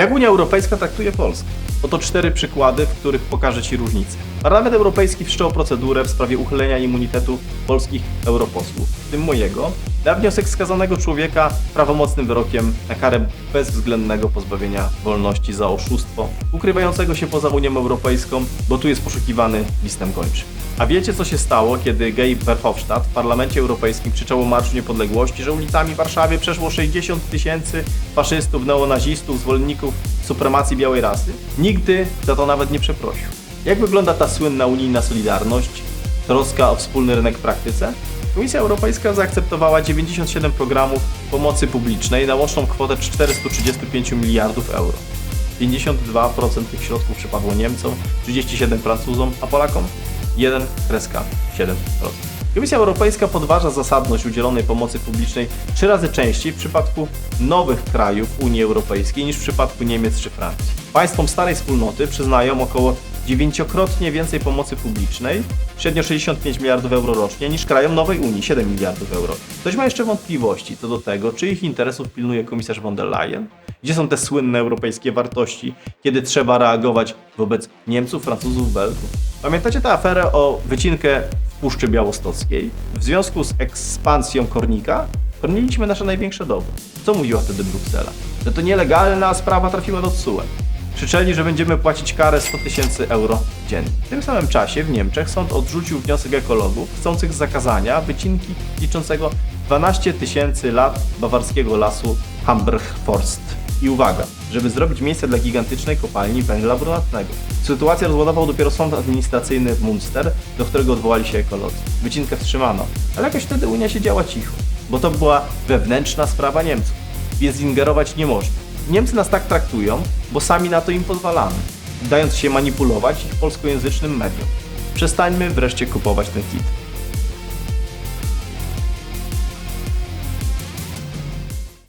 Jak Unia Europejska traktuje Polskę? Oto cztery przykłady, w których pokażę Ci różnicę. Parlament Europejski wszczął procedurę w sprawie uchylenia immunitetu polskich europosłów, w tym mojego, na wniosek skazanego człowieka prawomocnym wyrokiem na karę bezwzględnego pozbawienia wolności za oszustwo, ukrywającego się poza Unią Europejską, bo tu jest poszukiwany listem gończym. A wiecie, co się stało, kiedy Gay Verhofstadt w Parlamencie Europejskim krzyczał o Marszu Niepodległości, że ulicami Warszawy przeszło 60 tysięcy faszystów, neonazistów, zwolenników supremacji białej rasy? Nigdy za to nawet nie przeprosił. Jak wygląda ta słynna unijna solidarność, troska o wspólny rynek w praktyce? Komisja Europejska zaakceptowała 97 programów pomocy publicznej na łączną kwotę 435 miliardów euro. 52% tych środków przypadło Niemcom, 37% Francuzom, a Polakom 1 kreska 7%. Komisja Europejska podważa zasadność udzielonej pomocy publicznej trzy razy częściej w przypadku nowych krajów Unii Europejskiej niż w przypadku Niemiec czy Francji. Państwom starej wspólnoty przyznają około dziewięciokrotnie więcej pomocy publicznej, średnio 65 miliardów euro rocznie, niż krajom nowej Unii, 7 miliardów euro. Ktoś ma jeszcze wątpliwości co do tego, czyich interesów pilnuje komisarz von der Leyen? Gdzie są te słynne europejskie wartości, kiedy trzeba reagować wobec Niemców, Francuzów, Belgów? Pamiętacie tę aferę o wycinkę w Puszczy Białostockiej? W związku z ekspansją Kornika chroniliśmy nasze największe dobro. Co mówiła wtedy Bruksela? Że to nielegalna sprawa trafiła do TSUE. Krzyczeli, że będziemy płacić karę 100 tysięcy euro dziennie. W tym samym czasie w Niemczech sąd odrzucił wniosek ekologów chcących zakazania wycinki liczącego 12 tysięcy lat bawarskiego lasu Hamburg-Forst. I uwaga, żeby zrobić miejsce dla gigantycznej kopalni węgla brunatnego. Sytuację rozładował dopiero sąd administracyjny w Munster, do którego odwołali się ekolodzy. Wycinkę wstrzymano, ale jakoś wtedy Unia siedziała cicho, bo to była wewnętrzna sprawa Niemców. Więc ingerować nie można. Niemcy nas tak traktują, bo sami na to im pozwalamy, dając się manipulować ich polskojęzycznym mediom. Przestańmy wreszcie kupować ten hit.